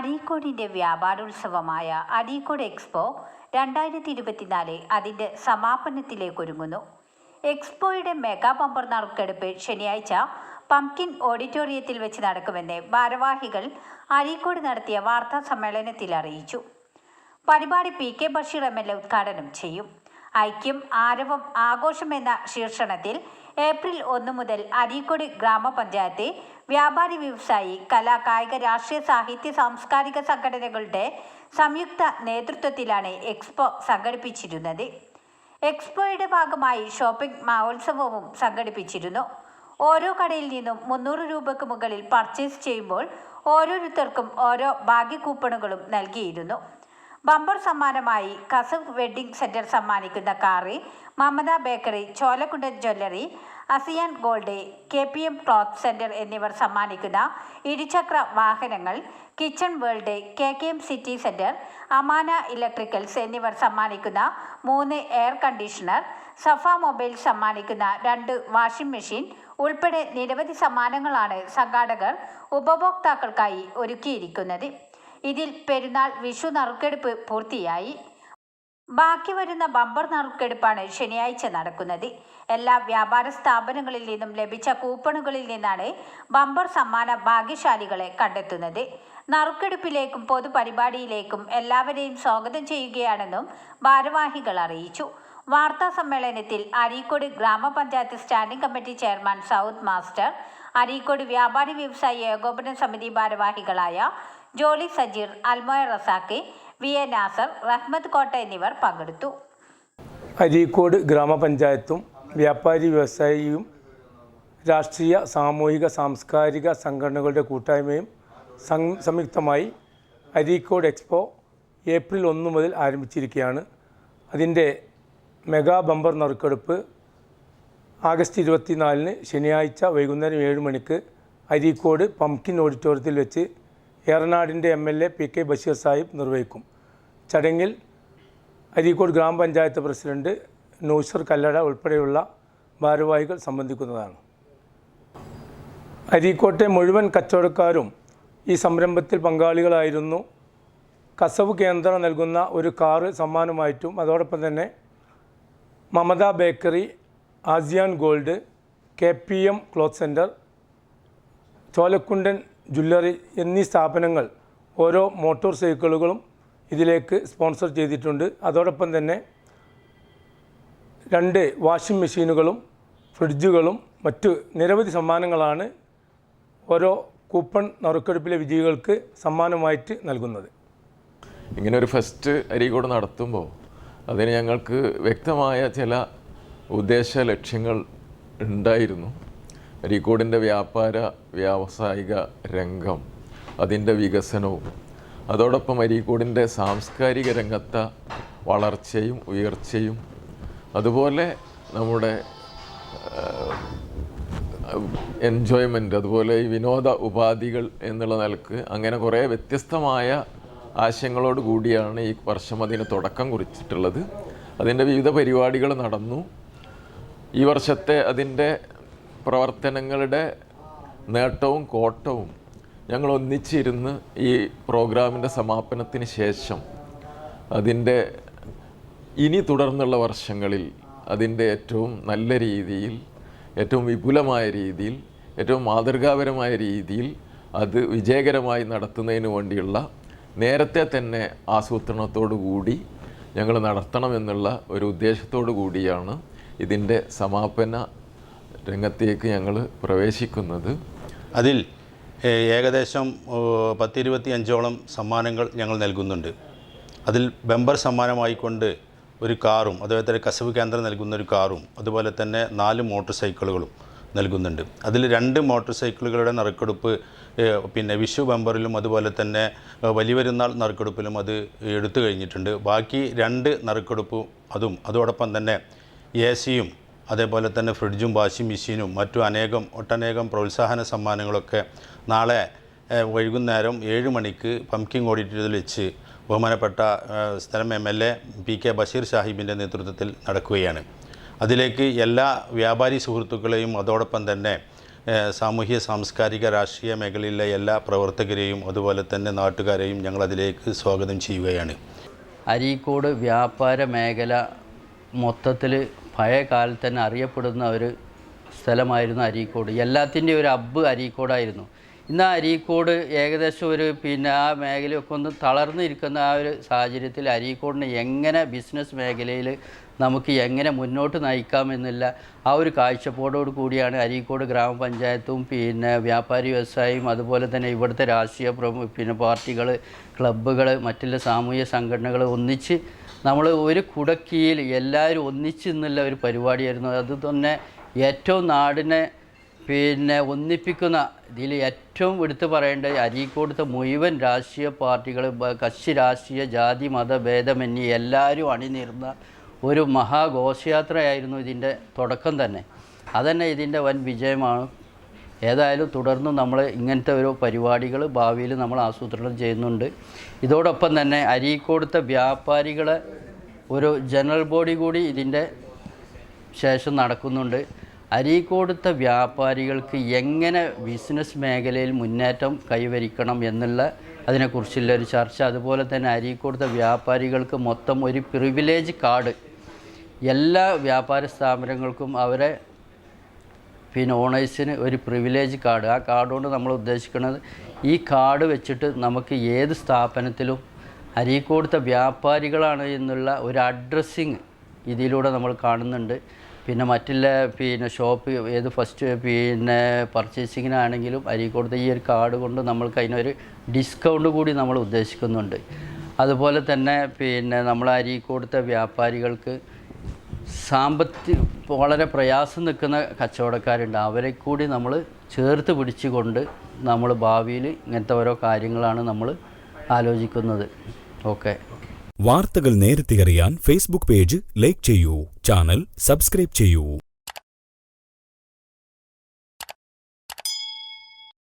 അരീക്കോടിന്റെ വ്യാപാരോത്സവമായ Areekode expo രണ്ടായിരത്തി ഇരുപത്തിനാല് അതിന്റെ സമാപനത്തിലേക്കൊരുങ്ങുന്നു. എക്സ്പോയുടെ മെഗാ പമ്പർ നറുക്കെടുപ്പ് ശനിയാഴ്ച പംകിൻ ഓഡിറ്റോറിയത്തിൽ വെച്ച് നടക്കുമെന്ന് ഭാരവാഹികൾ അരീക്കോട് നടത്തിയ വാർത്താ സമ്മേളനത്തിൽ അറിയിച്ചു. പരിപാടി P K Basheer M L A ഉദ്ഘാടനം ചെയ്യും. ഐക്യം ആരവം ആഘോഷം എന്ന ശീർഷണത്തിൽ ഏപ്രിൽ ഒന്ന് മുതൽ അരീക്കോട് ഗ്രാമപഞ്ചായത്ത് വ്യാപാരി വ്യവസായി കലാ കായിക രാഷ്ട്രീയ സാഹിത്യ സാംസ്കാരിക സംഘടനകളുടെ സംയുക്ത നേതൃത്വത്തിലാണ് എക്സ്പോ സംഘടിപ്പിച്ചിരുന്നത്. എക്സ്പോയുടെ ഭാഗമായി ഷോപ്പിംഗ് മഹോത്സവവും സംഘടിപ്പിച്ചിരുന്നു. ഓരോ കടയിൽ നിന്നും മുന്നൂറ് രൂപയ്ക്ക് മുകളിൽ പർച്ചേസ് ചെയ്യുമ്പോൾ ഓരോരുത്തർക്കും ഓരോ ഭാഗ്യ കൂപ്പണുകളും നൽകിയിരുന്നു. ബമ്പർ സമ്മാനമായി കസവ് വെഡ്ഡിംഗ് സെന്റർ സമ്മാനിക്കുന്ന കാറി Mamata bakery Cholakkundan jewellery Asiyan gold K P M cloth centre എന്നിവർ സമ്മാനിക്കുന്ന ഇരുചക്ര വാഹനങ്ങൾ kitchen world K K M city centre Amana electricals എന്നിവർ സമ്മാനിക്കുന്ന മൂന്ന് എയർ കണ്ടീഷണർ സഫ മൊബൈൽ സമ്മാനിക്കുന്ന രണ്ട് വാഷിംഗ് മെഷീൻ ഉൾപ്പെടെ നിരവധി സമ്മാനങ്ങളാണ് സംഘാടകർ ഉപഭോക്താക്കൾക്കായി ഒരുക്കിയിരിക്കുന്നത്. ഇതിൽ പെരുന്നാൾ വിഷു നറുക്കെടുപ്പ് പൂർത്തിയായി. ബാക്കി വരുന്ന ബമ്പർ നറുക്കെടുപ്പാണ് ശനിയാഴ്ച നടക്കുന്നത്. എല്ലാ വ്യാപാര സ്ഥാപനങ്ങളിൽ നിന്നും ലഭിച്ച കൂപ്പണുകളിൽ നിന്നാണ് ബമ്പർ സമ്മാന ഭാഗ്യശാലികളെ കണ്ടെത്തുന്നത്. നറുക്കെടുപ്പിലേക്കും പൊതുപരിപാടിയിലേക്കും എല്ലാവരെയും സ്വാഗതം ചെയ്യുകയാണെന്നും ഭാരവാഹികൾ അറിയിച്ചു. വാർത്താ സമ്മേളനത്തിൽ അരീക്കോട് ഗ്രാമപഞ്ചായത്ത് സ്റ്റാൻഡിംഗ് കമ്മിറ്റി ചെയർമാൻ സൗത്ത് മാസ്റ്റർ അരീക്കോട് വ്യാപാരി വ്യവസായി ഏകോപന സമിതി ഭാരവാഹികളായ ജോളി സജീർ അൽമോയ റസാക്കി വി എ നാസർ റഹ്മത്ത് കോട്ട എന്നിവർ പങ്കെടുത്തു. അരീക്കോട് ഗ്രാമപഞ്ചായത്തും വ്യാപാരി വ്യവസായിയും രാഷ്ട്രീയ സാമൂഹിക സാംസ്കാരിക സംഘടനകളുടെ കൂട്ടായ്മയും സംയുക്തമായി അരീക്കോട് എക്സ്പോ ഏപ്രിൽ ഒന്ന് മുതൽ ആരംഭിച്ചിരിക്കുകയാണ്. അതിന്റെ മെഗാ ബമ്പർ നറുക്കെടുപ്പ് ആഗസ്റ്റ് ഇരുപത്തിനാലിന് ശനിയാഴ്ച വൈകുന്നേരം ഏഴ് മണിക്ക് അരീക്കോട് പംകിൻ ഓഡിറ്റോറിയത്തിൽ വെച്ച് ഏറനാടിന്റെ M L A P K Basheer Sahib നിർവഹിക്കും. ചടങ്ങിൽ അരീക്കോട് ഗ്രാമപഞ്ചായത്ത് പ്രസിഡന്റ് നൗഷർ കല്ലട ഉൾപ്പെടെയുള്ള ഭാരവാഹികൾ സംബന്ധിക്കുന്നതാണ്. അരീക്കോട്ടെ മുഴുവൻ കച്ചവടക്കാരും ഈ സംരംഭത്തിൽ പങ്കാളികളായിരുന്നു. കസവ് കേന്ദ്രം നൽകുന്ന ഒരു കാറ് സമ്മാനമായിട്ടും അതോടൊപ്പം തന്നെ Mamata bakery Asiyan gold K P M cloth centre Cholakkundan jewellery എന്നീ സ്ഥാപനങ്ങൾ ഓരോ മോട്ടോർ സൈക്കിളുകളും ഇതിലേക്ക് സ്പോൺസർ ചെയ്തിട്ടുണ്ട്. അതോടൊപ്പം തന്നെ രണ്ട് വാഷിംഗ് മെഷീനുകളും ഫ്രിഡ്ജുകളും മറ്റ് നിരവധി സമ്മാനങ്ങളാണ് ഓരോ കൂപ്പൺ നറുക്കെടുപ്പിലെ വിജയികൾക്ക് സമ്മാനമായിട്ട് നൽകുന്നത്. ഇങ്ങനെ ഒരു ഫസ്റ്റ് അരീക്കോട് നടത്തുമ്പോൾ അതിന് ഞങ്ങൾക്ക് വ്യക്തമായ ചില ഉദ്ദേശ ലക്ഷ്യങ്ങൾ ഉണ്ടായിരുന്നു. അരീക്കോടിന്റെ വ്യാപാര വ്യാവസായിക രംഗം അതിന്റെ വികസനവും അതോടൊപ്പം അരീക്കോടിന്റെ സാംസ്കാരിക രംഗത്തെ വളർച്ചയും ഉയർച്ചയും അതുപോലെ നമ്മുടെ എൻജോയ്മെന്റ് അതുപോലെ ഈ വിനോദ ഉപാധികൾ എന്നുള്ള നിലയ്ക്ക് അങ്ങനെ കുറേ വ്യത്യസ്തമായ ആശയങ്ങളോട് കൂടിയാണ് ഈ വർഷം അതിന് തുടക്കം കുറിച്ചിട്ടുള്ളത്. അതിന്റെ വിവിധ പരിപാടികൾ നടന്നു. ഈ വർഷത്തെ അതിന്റെ പ്രവർത്തനങ്ങളുടെ നേട്ടവും കോട്ടവും ഞങ്ങൾ ഒന്നിച്ചിരുന്ന് ഈ പ്രോഗ്രാമിന്റെ സമാപനത്തിന് ശേഷം അതിന്റെ ഇനി തുടർന്നുള്ള വർഷങ്ങളിൽ അതിന്റെ ഏറ്റവും നല്ല രീതിയിൽ ഏറ്റവും വിപുലമായ രീതിയിൽ ഏറ്റവും മാതൃകാപരമായ രീതിയിൽ അത് വിജയകരമായി നടത്തുന്നതിന് വേണ്ടിയുള്ള നേരത്തെ തന്നെ ആസൂത്രണത്തോടു കൂടി ഞങ്ങൾ നടത്തണമെന്നുള്ള ഒരു ഉദ്ദേശത്തോടു കൂടിയാണ് ഇതിന്റെ സമാപന രംഗത്തേക്ക് ഞങ്ങൾ പ്രവേശിക്കുന്നത്. അതിൽ ഏകദേശം പത്തിരുപത്തി അഞ്ചോളം സമ്മാനങ്ങൾ ഞങ്ങൾ നൽകുന്നുണ്ട്. അതിൽ ബെമ്പർ സമ്മാനമായിക്കൊണ്ട് ഒരു കാറും അതുപോലെ തന്നെ കസവ് കേന്ദ്രം നൽകുന്ന ഒരു കാറും അതുപോലെ തന്നെ നാല് മോട്ടോർ സൈക്കിളുകളും നൽകുന്നുണ്ട്. അതിൽ രണ്ട് മോട്ടോർ സൈക്കിളുകളുടെ നറുക്കെടുപ്പ് പിന്നെ വിഷു ബമ്പറിലും അതുപോലെ തന്നെ വലിയ പെരുന്നാൾ നറുക്കെടുപ്പിലും അത് എടുത്തു കഴിഞ്ഞിട്ടുണ്ട്. ബാക്കി രണ്ട് നറുക്കെടുപ്പും അതും അതോടൊപ്പം തന്നെ എ സിയും അതേപോലെ തന്നെ ഫ്രിഡ്ജും വാഷിംഗ് മെഷീനും മറ്റു അനേകം ഒട്ടനേകം പ്രോത്സാഹന സമ്മാനങ്ങളൊക്കെ നാളെ വൈകുന്നേരം ഏഴ് മണിക്ക് പംകിങ് ഓഡിറ്റോറിയത്തിൽ വെച്ച് ബഹുമാനപ്പെട്ട സ്ഥലം M L A P K Basheer സാഹിബിന്റെ നേതൃത്വത്തിൽ നടക്കുകയാണ്. അതിലേക്ക് എല്ലാ വ്യാപാരി സുഹൃത്തുക്കളെയും അതോടൊപ്പം തന്നെ സാമൂഹ്യ സാംസ്കാരിക രാഷ്ട്രീയ മേഖലയിലെ എല്ലാ പ്രവർത്തകരെയും അതുപോലെ തന്നെ നാട്ടുകാരെയും ഞങ്ങൾ അതിലേക്ക് സ്വാഗതം ചെയ്യുകയാണ്. അരീക്കോട് വ്യാപാര മേഖല മൊത്തത്തിൽ പഴയ കാലത്ത് തന്നെ അറിയപ്പെടുന്ന ഒരു സ്ഥലമായിരുന്നു അരീക്കോട്. എല്ലാത്തിന്റെ ഒരു അബ്ബ് അരീക്കോടായിരുന്നു. ഇന്ന് അരീക്കോട് ഏകദേശം ഒരു പിന്നെ ആ മേഖലയൊക്കെ ഒന്ന് തളർന്നിരിക്കുന്ന ആ ഒരു സാഹചര്യത്തിൽ അരീക്കോടിനെ എങ്ങനെ ബിസിനസ് മേഖലയിൽ നമുക്ക് എങ്ങനെ മുന്നോട്ട് നയിക്കാമെന്നില്ല ആ ഒരു കാഴ്ചപ്പാടോട് കൂടിയാണ് അരീക്കോട് ഗ്രാമപഞ്ചായത്തും പിന്നെ വ്യാപാരി വ്യവസായിയും അതുപോലെ തന്നെ ഇവിടുത്തെ രാഷ്ട്രീയ പ്രമു പിന്നെ പാർട്ടികൾ ക്ലബ്ബുകൾ മറ്റുള്ള സാമൂഹ്യ സംഘടനകൾ ഒന്നിച്ച് നമ്മൾ ഒരു കുടക്കീയിൽ എല്ലാവരും ഒന്നിച്ച് നിന്നുള്ള ഒരു പരിപാടിയായിരുന്നു. അത് തന്നെ ഏറ്റവും നാടിനെ പിന്നെ ഒന്നിപ്പിക്കുന്ന ഇതിൽ ഏറ്റവും എടുത്തു പറയേണ്ടത് അരീക്കോടത്തെ മുഴുവൻ രാഷ്ട്രീയ പാർട്ടികൾ കക്ഷി രാഷ്ട്രീയ ജാതി മത ഭേദമന്യേ എല്ലാവരും അണിനിരുന്ന ഒരു മഹാഘോഷയാത്രയായിരുന്നു ഇതിന്റെ തുടക്കം തന്നെ. അതന്നെ ഇതിന്റെ വൻ വിജയമാണ്. ഏതായാലും തുടർന്ന് നമ്മൾ ഇങ്ങനത്തെ ഒരു പരിപാടികൾ ഭാവിയിൽ നമ്മൾ ആസൂത്രണം ചെയ്യുന്നുണ്ട്. ഇതോടൊപ്പം തന്നെ അരീക്കോടത്തെ വ്യാപാരികളെ ഒരു ജനറൽ ബോഡി കൂടി ഇതിന്റെ ശേഷം നടക്കുന്നുണ്ട്. അരീക്കോടത്തെ വ്യാപാരികൾക്ക് എങ്ങനെ ബിസിനസ് മേഖലയിൽ മുന്നേറ്റം കൈവരിക്കണം എന്നുള്ള അതിനെക്കുറിച്ചുള്ള ഒരു ചർച്ച. അതുപോലെ തന്നെ അരീക്കോടത്തെ വ്യാപാരികൾക്ക് മൊത്തം ഒരു പ്രിവിലേജ് കാർഡ് എല്ലാ വ്യാപാര സ്ഥാപനങ്ങൾക്കും അവരെ പിന്നെ ഓണേഴ്സിന് ഒരു പ്രിവിലേജ് കാർഡ് ആ കാർഡ് കൊണ്ട് നമ്മൾ ഉദ്ദേശിക്കുന്നത് ഈ കാർഡ് വെച്ചിട്ട് നമുക്ക് ഏത് സ്ഥാപനത്തിലും അരീക്കോടുത്ത വ്യാപാരികളാണ് എന്നുള്ള ഒരു അഡ്രസ്സിങ് ഇതിലൂടെ നമ്മൾ കാണുന്നുണ്ട്. പിന്നെ മറ്റുള്ള പിന്നെ ഷോപ്പ് ഏത് ഫസ്റ്റ് പിന്നെ പർച്ചേസിങ്ങിനാണെങ്കിലും അരീക്കോടത്തെ ഈ ഒരു കാർഡ് കൊണ്ട് നമ്മൾക്ക് അതിനൊരു ഡിസ്കൗണ്ട് കൂടി നമ്മൾ ഉദ്ദേശിക്കുന്നുണ്ട്. അതുപോലെ തന്നെ പിന്നെ നമ്മൾ അരീക്കോടത്തെ വ്യാപാരികൾക്ക് സാമ്പത്തിക വളരെ പ്രയാസം നിൽക്കുന്ന കച്ചവടക്കാരുണ്ട്. അവരെ കൂടി നമ്മൾ ചേർത്ത് പിടിച്ചുകൊണ്ട് നമ്മൾ ഭാവിയിൽ ഇങ്ങനത്തെ ഓരോ കാര്യങ്ങളാണ് നമ്മൾ ആലോചിക്കുന്നത്. ഓക്കെ. വാർത്തകൾ നേരത്തെ അറിയാൻ ഫേസ്ബുക്ക് പേജ് ലൈക്ക് ചെയ്യൂ. ചാനൽ സബ്സ്ക്രൈബ് ചെയ്യൂ.